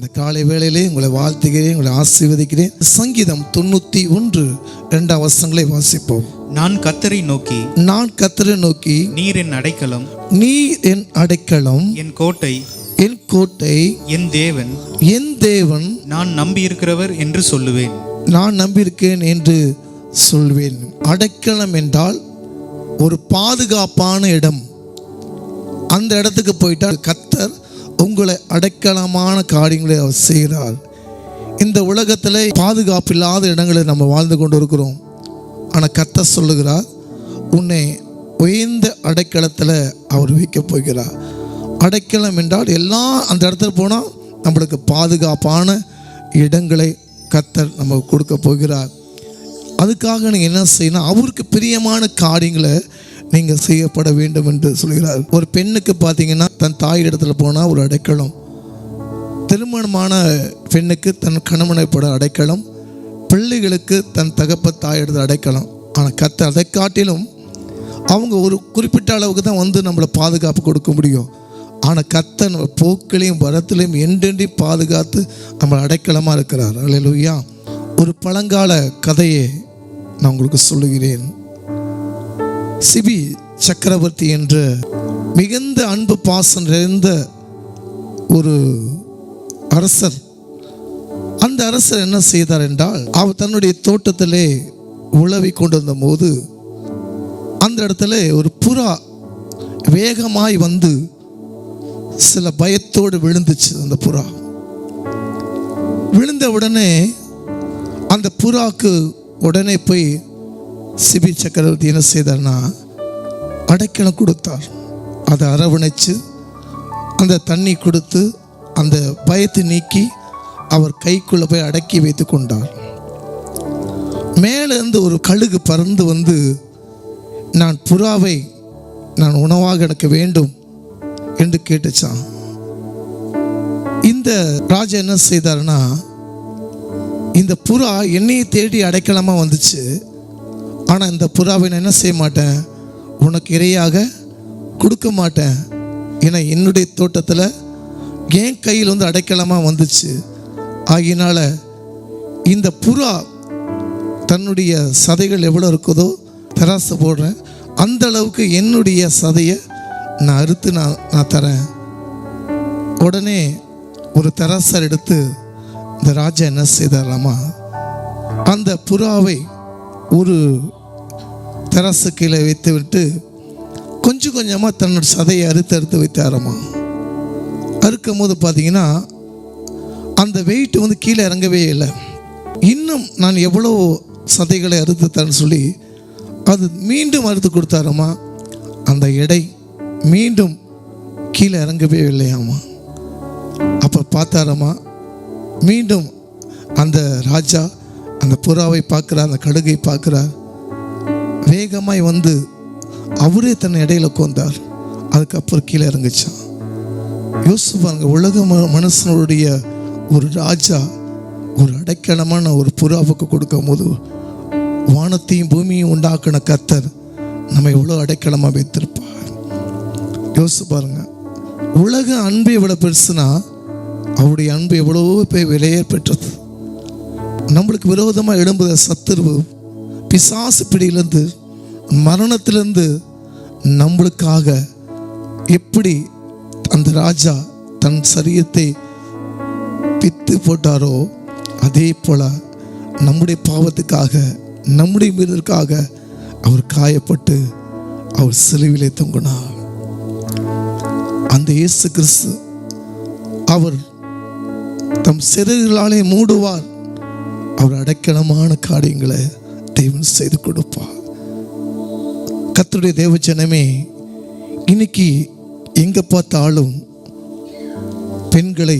இந்த காலை வேளையிலே உங்களை வாழ்த்துகிறேன் உங்களை ஆசீர்வதிக்கிறேன். சங்கீதம் தொண்ணூற்றி ஒன்று ரெண்டாம் வசனங்களை வாசிப்போம். நான் கத்தரை நோக்கி நான் கத்தரை நோக்கி நீர் என் அடைக்கலம் நீ என் அடைக்கலம் என் கோட்டை என் கோட்டை என் தேவன் என் தேவன் நான் நம்பியிருக்கிறவர் என்று சொல்லுவேன். நான் நம்பியிருக்கேன் என்று சொல்வேன். அடைக்கலம் என்றால் ஒரு பாதுகாப்பான இடம். அந்த இடத்துக்கு போயிட்டால் கத்தர் உங்களை அடைக்கலமான காரியங்களை அவர் செய்கிறார். இந்த உலகத்தில் பாதுகாப்பு இல்லாத இடங்களில் நம்ம வாழ்ந்து கொண்டு இருக்கிறோம் ஆனால் கத்தர் சொல்லுகிறார் உன்னை உயர்ந்த அடைக்கலத்தில் அவர் வைக்கப் போகிறார். அடைக்கலம் என்றால் எல்லாம் அந்த இடத்துல போனால் நம்மளுக்கு பாதுகாப்பான இடங்களை கத்தர் நம்ம கொடுக்க போகிறார். அதுக்காக நீங்கள் என்ன செய்யணும் அவருக்கு பிரியமான காரியங்களை நீங்கள் செய்யப்பட வேண்டும் என்று சொல்கிறார். ஒரு பெண்ணுக்கு பார்த்தீங்கன்னா தன் தாய் இடத்துல போனால் ஒரு அடைக்கலம். திருமணமான பெண்ணுக்கு தன் கணவனை போட அடைக்கலம். பிள்ளைகளுக்கு தன் தகப்ப தாய் இடத்துல அடைக்கலம். ஆனால் கத்த அதை காட்டிலும் அவங்க ஒரு குறிப்பிட்ட அளவுக்கு தான் வந்து நம்மளை பாதுகாப்பு கொடுக்க முடியும். ஆனால் கத்த நம்ம போக்கிலையும் வரத்திலையும் என்றென்றையும் பாதுகாத்து நம்ம அடைக்கலமாக இருக்கிறார். அல்லையா ஒரு பழங்கால கதையை நான் உங்களுக்கு சொல்லுகிறேன். சிபி சக்கரவர்த்தி என்ற மிகுந்த அன்பு பாசம் நிறைந்த ஒரு அரசர். அந்த அரசர் என்ன செய்தார் என்றால் அவர் தன்னுடைய தோட்டத்திலே உழவி கொண்டிருந்த போது அந்த இடத்துல ஒரு புறா வேகமாய் வந்து சில பயத்தோடு விழுந்துச்சு அந்த புறா. விழுந்த உடனே அந்த புறாக்கு உடனே போய் சிபி சக்கரவர்த்தி என்ன செய்தார்னா அடைக்கலம் கொடுத்தார். அதை அரவணைச்சு அந்த தண்ணி கொடுத்து அந்த பயத்தை நீக்கி அவர் கைக்குள்ளே போய் அடக்கி வைத்து கொண்டார். மேலேருந்து ஒரு கழுகு பறந்து வந்து நான் புறாவை நான் உணவாக எனக்கு வேண்டும் என்று கேட்டுச்சான் இந்த ராஜா என்ன செய்தாருன்னா இந்த புறா என்னையை தேடி அடைக்கலமாக வந்துச்சு. ஆனால் இந்த புறாவை நான் என்ன செய்ய மாட்டேன்? உனக்கு இரையாக கொடுக்க மாட்டேன். ஏன்னா என்னுடைய தோட்டத்தில் என் கையில் வந்து அடைக்கலமாக வந்துச்சு. ஆகினால இந்த புறா தன்னுடைய சதைகள் எவ்வளோ இருக்குதோ தராசு போடுறேன். அந்த அளவுக்கு என்னுடைய சதையை நான் அறுத்து நான் நான் தரேன். உடனே ஒரு தராசர் எடுத்து இந்த ராஜா என்ன செய்தாராமா? அந்த புறாவை ஒரு தரசு கீழே வைத்து விட்டு கொஞ்சம் கொஞ்சமாக தன்னோட சதையை அறுத்து அறுத்து வைத்தாராமா அறுக்கும் போது பார்த்தீங்கன்னா அந்த வெயிட் வந்து கீழே இறங்கவே இல்லை இன்னும் நான் எவ்வளோ சதைகளை அறுத்து தரேன்னு சொல்லி அது மீண்டும் அறுத்து கொடுத்தாரம்மா அந்த எடை மீண்டும் கீழே இறங்கவே இல்லையாமா அப்போ பார்த்தாரம்மா மீண்டும் அந்த ராஜா அந்த புறாவை பார்க்குறார் அந்த கடுகை பார்க்குறார் வேகமாய் வந்து அவரே தன் இடையில உட்கார்ந்தார். அதுக்கப்புறம் கீழே இறங்குச்சான். யோசிச்சு பாருங்க உலக ம- மனுஷனுடைய ஒரு ராஜா ஒரு அடைக்கலமான ஒரு புறாவுக்கு கொடுக்கும் போது வானத்தையும் பூமியும் உண்டாக்கின கத்தர் நம்ம எவ்வளோ அடைக்கலமாக வைத்திருப்பார். யோசிச்சு பாருங்க உலக அன்பு எவ்வளோ பெருசுனா அவருடைய அன்பு எவ்வளோ போய் விலையே பெற்றது. நம்மளுக்கு விரோதமாக எழும்புகிற சத்துருவு பிசாசு பிடியிலேருந்து மரணத்திலிருந்து நம்மளுக்காக எப்படி அந்த ராஜா தன் சரீரத்தை பித்து போட்டாரோ அதே போல நம்முடைய பாவத்துக்காக நம்முடைய மீதற்காக அவர் காயப்பட்டு அவர் சிலுவிலே தொங்கினார். அந்த இயேசு கிறிஸ்து அவர் தம் சிறுகளாலே மூடுவார். அவர் அடைக்கலமான காரியங்களை தெய்வம் செய்து கொடுப்பார். கத்துடைய தேவ ஜனமே இன்னைக்கு எங்க பார்த்தாலும் பெண்களை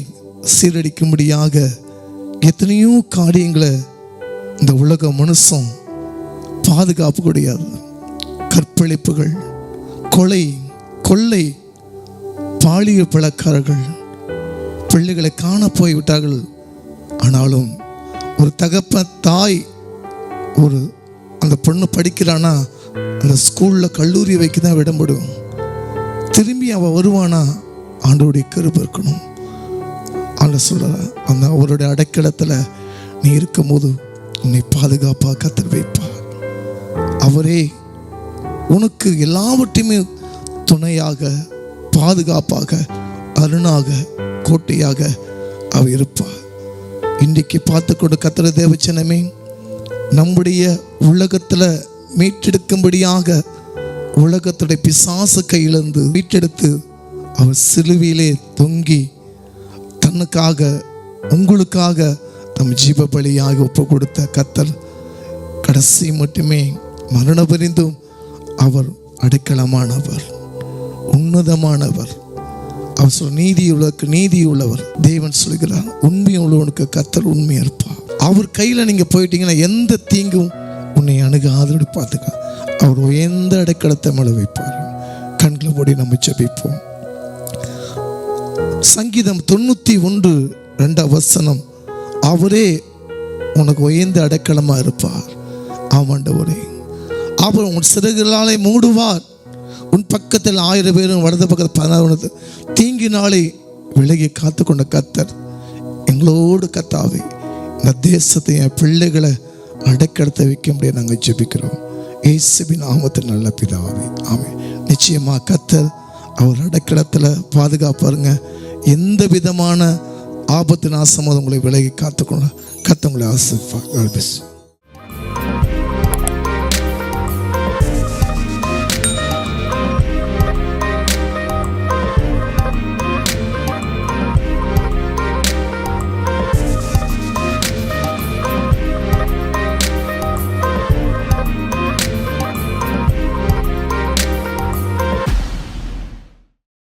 சீரடிக்கும்படியாக எத்தனையோ காரியங்களை இந்த உலக மனுஷன் பாதுகாப்பு கிடையாது. கற்பழிப்புகள் கொலை கொள்ளை பாலிய பழக்காரர்கள் பிள்ளைகளை காண போய்விட்டார்கள். ஆனாலும் ஒரு தகப்ப தாய் ஒரு அந்த பொண்ணு படிக்கிறானா அந்த ஸ்கூலில் கல்லூரி வைக்க தான் விடம்படும். திரும்பி அவள் வருவானா ஆண்டோடைய கருப்பு இருக்கணும். ஆண்டு சொல்கிற அந்த அவருடைய அடைக்கலத்தில் நீ இருக்கும்போது உன்னை பாதுகாப்பாக கத்தர் வைப்பார். அவரே உனக்கு எல்லாவற்றையுமே துணையாக பாதுகாப்பாக அருணாக கோட்டையாக அவர் இருப்பார். இன்றைக்கு பார்த்து கொண்டு கத்திர தேவச்சனமே நம்முடைய உலகத்தில் மீட்டெடுக்கும்படியாக உலகத்துடைய பிசாசு கையிலிருந்து மீட்டெடுத்து அவர் சிலுவையிலே தொங்கி தன்னுக்காக உங்களுக்காக தம் ஜீவ பலியாக ஒப்பு கொடுத்த கத்தல் கடைசி மட்டுமே மரண பரிந்தும் அவர் அடைக்கலமானவர் உன்னதமானவர். அவர் சொல் நீதி உள்ளவருக்கு நீதி உள்ளவர் தேவன் சொல்கிறார் உண்மை உள்ளவனுக்கு கத்தல் உண்மையாக இருப்பார். அவர் கையில் நீங்கள் போயிட்டீங்கன்னா எந்த தீங்கும் உன்னை அணுகாதோடு பார்த்துக்க. அவர் உயர்ந்த அடைக்கலத்தை மழை வைப்பார். கண்களை மூடி நம்ம ஜபிப்போம். சங்கீதம் தொண்ணூற்றி ஒன்று ரெண்டாம் வசனம். அவரே உனக்கு உயர்ந்த அடைக்கலமாக இருப்பார். ஆமாண்டவரே அவர் உன் சிறகுகளாலே மூடுவார். உன் பக்கத்தில் ஆயிரம் பேரும் வலது பக்கத்தில் பதினாறு தீங்கினாலே விலகி காத்து கொண்ட கத்தர் எங்களோடு கத்தாவே இந்த தேசத்தை என் பிள்ளைகளை அடைக்கடத்தை வைக்க முடியாது நாங்கள் ஜெபிக்கிறோம். இயேசுபி நாமத்தில் நல்ல பிதாவே. ஆமே நிச்சயமா கத்தர் அவர் அடக்கடத்தில் பாதுகாப்பாருங்க. எந்த விதமான ஆபத்து நாசமும் உங்களை விலகி காத்துக்கொள்ள கத்தவங்களை ஆசிர்வா